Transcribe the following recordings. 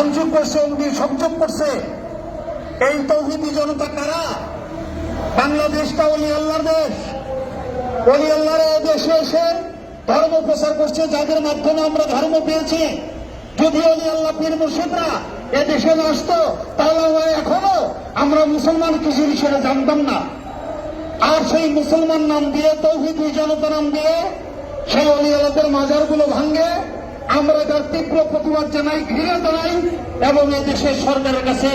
ভাঙচুর করছে অগ্নির সংযোগ করছে। এই তৌহিদি জনতা কারা? বাংলাদেশটা অলি আল্লাহর দেশ। অলি আল্লাহর দেশে এসে ধর্ম প্রচার করছে, যাদের মাধ্যমে আমরা ধর্ম পেয়েছি। যদি অলি আল্লাহ পীর মুর্শিদরা এ দেশে না আসতো, তাহলে এখনও আমরা মুসলমান কিছু হিসেবে জানতাম না। আর সেই মুসলমান নাম দিয়ে, তৌহিদি জনতা নাম দিয়ে, সেই অলি আল্লাহদের মাজারগুলো ভাঙ্গে আমরা তার তীব্র প্রতিবাদ জানাই, ঘৃণা জানাই এবং এই দেশের সরকারের কাছে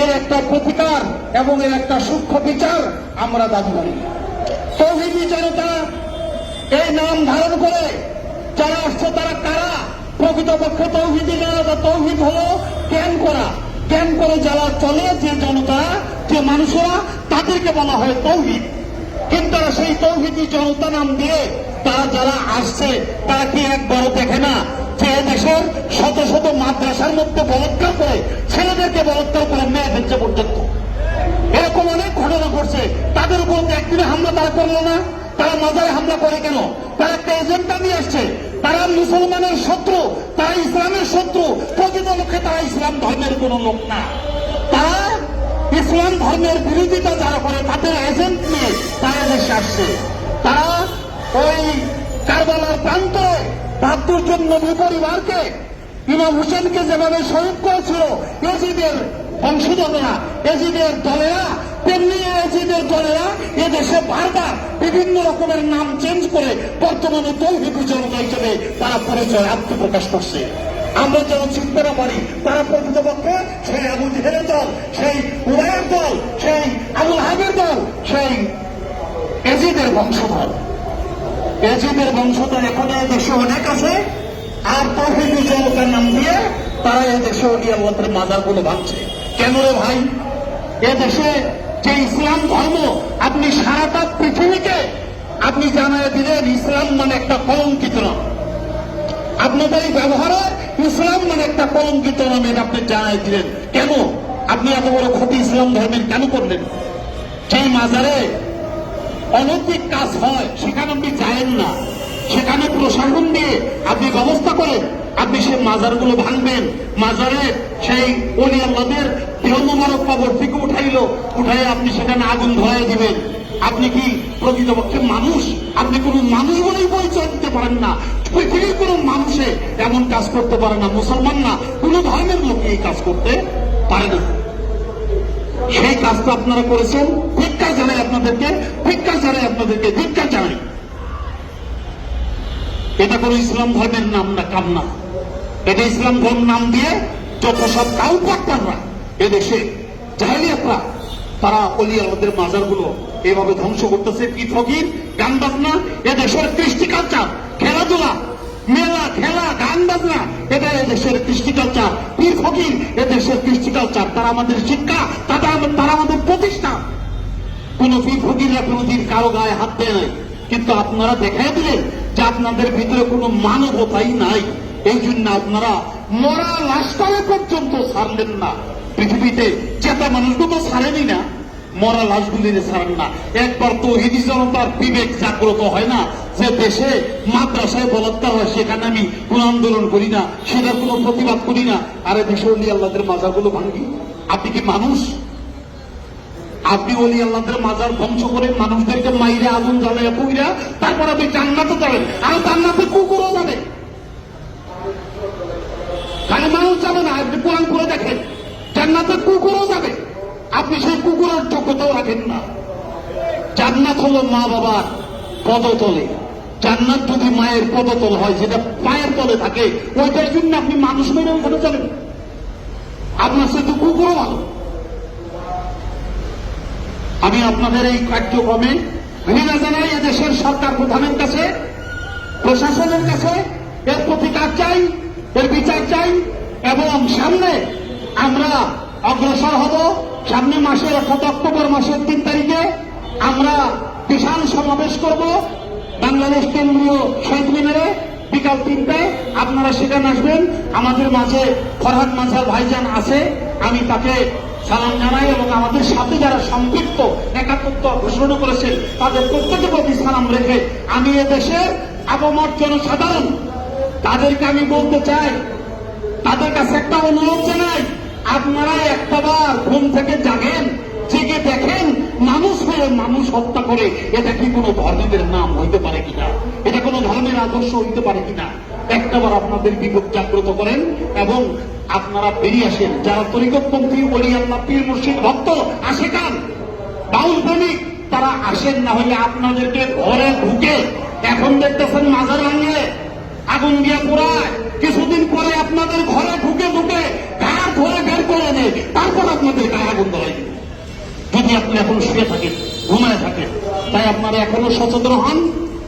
এর একটা প্রতিকার এবং এর একটা সূক্ষ্ম বিচার আমরা দাবি করি। তৌহিদি জনতা এই নাম ধারণ করে যারা আসছে তারা কারা? প্রকৃতপক্ষে তৌহিদি জনতা তৌহিদ হলো জ্ঞান করা। জ্ঞান করে যারা চলে যে জনতা, যে মানুষরা, তাদেরকে বলা হয় তৌহিদ। কিন্তু সেই তৌহিদি জনতা নাম দিয়ে তারা যারা আসছে, তারা কি একবারও দেখে না যে দেশের শত শত মাদ্রাসার মধ্যে বলৎকার করে ছেলেদেরকে বলৎকার করে মেয়ে ফেলছে পর্যন্ত এরকম অনেক ঘটনা ঘটছে। তাদের উপর একদিনে হামলা তারা করল না। তারা মাজারে হামলা করে কেন? তারা একটা এজেন্ডা নিয়ে আসছে। তারা মুসলমানের শত্রু, তারা ইসলামের শত্রু। প্রকৃত লক্ষ্যে তারা ইসলাম ধর্মের কোন লোক না। তারা ইসলাম ধর্মের বিরোধিতা যারা করে, তাদের এজেন্ট নিয়ে তারা দেশে আসছে। তারা ওই কারবালার প্রান্তে বাহাত্তর জন নবী পরিবারকে ইমাম হোসেনকে যেভাবে শহীদ করেছিল এজিদের বংশধরেরা এজিদের দলেরা, তেমনি এজিদের দলেরা এদেশে বারবার বিভিন্ন রকমের নাম চেঞ্জ করে বর্তমানে তৌহিদি জনতা হিসেবে তারা পরিচয় আত্মপ্রকাশ করছে। আমরা যেন চিনতে না পারি, তারা প্রকৃতপক্ষে সেই আবু জেহেলের দল, সেই উদয়ের দল, সেই আবুল হাবের দল, সেই এজিদের বংশধর। এজিদের বংশধর এখানে দেশে অনেক আছে আর তৌহিদি জনতার নাম দিয়ে তারা এ দেশে অলি আল্লাহের মাজারগুলো ভাঙছে। কেন রে ভাই? এ দেশে যে ইসলাম ধর্ম, আপনি সারাটা পৃথিবীকে আপনি জানায় দিলেন, ইসলাম মানে একটা কলঙ্কিত নাম আপনাদের এই ব্যবহারে ইসলাম মানে একটা কলঙ্কিত নাম এটা আপনি জানাই দিলেন। কেন? আপনি এত বড় ক্ষতি ইসলাম ধর্মের কেন করলেন? সেই মাজারে অনৈতিক কাজ হয়, সেখানে আপনি যায়েন না। সেখানে প্রশাসন দিয়ে আপনি ব্যবস্থা আপনি সেই মাজারগুলো ভাঙবেন। মাজারে সেই অলি আল্লাদের দেহমারক কবর থেকে উঠাইলো উঠাই আপনি সেখানে আগুন ধরাই দিবেন। আপনি কি প্রকৃতপক্ষে মানুষ? আপনি কোন মানুষ বলেই পরিচয় দিতে পারেন না। পৃথিবীর কোন মানুষে এমন কাজ করতে পারে না। মুসলমান না, কোন ধর্মের লোক এই কাজ করতে পারে না। সেই কাজটা আপনারা করেছেন, ভিক্ষা জানাই আপনাদেরকে, ভিক্ষা জানাই আপনাদেরকে, ভিক্ষা জানাই। এটা কোনো ইসলাম ধর্মের নাম না, কাম না। এটা ইসলাম ধর্ম নাম দিয়ে যত সব কাউ পাকপানরা এদেশে জাহেলিয়াতরা, তারা অলি আমাদের মাজারগুলো এভাবে ধ্বংস করতেছে। কি ফকির গান বাজনা এদেশের কৃষ্টি কালচার খেলাধুলা, মেলা, খেলা গান বাজনা এটা এদেশের কৃষ্টি কালচার পীর ফকির এদেশের কৃষ্টি কালচার তারা আমাদের শিক্ষা, তারা তারা আমাদের প্রতিষ্ঠান কোন পীর ফকিররা কোনদিন কারও গায়ে হাত দেয় নাই। কিন্তু আপনারা দেখাই দিলেন যে আপনাদের ভিতরে কোনো মানবতাই নাই। এই জন্য আপনারা মরা লাশটাও পর্যন্ত ছাড়লেন না। পৃথিবীতে চেতা মানুষগুলো তো ছাড়েনি না, মরা লাশগুলির ছাড়েন না। একবার তো হিদি জনতার বিবেক জাগ্রত হয় না, যে দেশে মাদ্রাসায় বলাৎকার হয়, সেখানে আমি কোন আন্দোলন করি না, সেটার কোনো প্রতিবাদ করি না। আর দেশে অলি আল্লাহদের মাজারগুলো ভাঙ্গি আপনি কি মানুষ? আপনি অলি আল্লাহদের মাজার ধ্বংস করে মানুষদেরকে মাইরে আগুন জ্বালাইয়া পুইরা তারপর আপনি জান্নাতে যাবেন। আর জান্নাতে কুকুরও যাবে। খালি মানুষ যাবে না, আপনি কোরআন করে দেখেন। জান্নাতে কুকুরও যাবে। আপনি সেই কুকুরের যোগ্যতাও রাখেন না। জান্নাত হলো মা বাবার পদতলে। জান্নাত যদি মায়ের পদতল হয়, যেটা পায়ের তলে থাকে, ওইটার জন্য আপনি মানুষ মেরে ওখানে যাবেন আপনার সাথে কুকুরও ভালো। আমি আপনাদের এই কার্যক্রমে ঘৃণা জানাই এদেশের সরকার প্রধানের কাছে, প্রশাসনের কাছে এর প্রতিকার চাই, এর বিচার চাই, এবং সামনে আমরা অগ্রসর হব। সামনে মাসের অর্থাৎ অক্টোবর মাসের তিন তারিখে আমরা বিশাল সমাবেশ করব। বাংলাদেশ কেন্দ্রীয় শহীদ মিনারে বিকাল তিনটায় আপনারা সেখানে আসবেন। আমাদের মাঝে ফরহাদ মাঝার ভাইজান আছে। আমি তাকে সালাম জানাই এবং আমাদের সাথে যারা সম্পৃক্ত একাত্মত্ব ঘোষণা করেছেন, তাদের প্রত্যেকের প্রতি সালাম রেখে আমি এদেশের আবমর জনসাধারণ, তাদেরকে আমি বলতে চাই, তাদের কাছে একটা অনুরোধ জানাই, আপনারা একটাবার ঘুম থেকে জাগেন, জেগে দেখেন, মানুষ হয়ে মানুষ হত্যা করে, এটা কি কোনো ধর্মের নাম হইতে পারে কিনা? এটা কোনো ধর্মের আদর্শ হইতে পারে কিনা একটাবার আপনাদের বিবেক জাগ্রত করেন এবং আপনারা বেরিয়ে আসেন। যারা তরিকতপন্থী বলি আল্লাহ, পীর মুর্শিদ, ভক্ত আসে কান বাউল প্রেমিক, তারা আসেন না হলে আপনাদেরকে ঘরে ঢুকে, এখন দেখতেছেন মাজার ভাঙে, আগুন দিয়ে পোড়ায়। কিছুদিন পরে আপনাদের ঘরে ঢুকে ঢুকে গায়ে ধরে বের করে নেয় তারপর আপনাদের গায়ে আগুন ধরাই। যদি আপনি এখন শুয়ে থাকেন, ঘুমায় থাকেন, তাই আপনারা এখনও সচেতন হন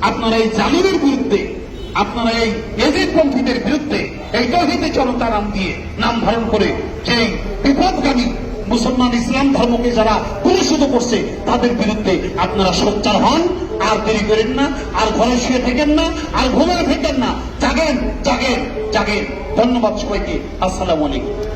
আপনারা এই জালিমের বিরুদ্ধে, আপনারা এই এজেন্টপন্থীদের বিরুদ্ধে, এই তহিদে জনতা নাম দিয়ে নাম ধারণ করে সেই বিপদগামী মুসলমান ইসলাম ধর্মকে যারা পুরস্কৃত করছে, তাদের বিরুদ্ধে আপনারা সোচ্চার হন। আর দেরি করেন না, আর ঘরে শুয়ে থাকেন না, আর ঘুমায় থাকেন না। জাগেন জাগেন জাগেন। ধন্যবাদ সবাইকে। আসসালামু আলাইকুম।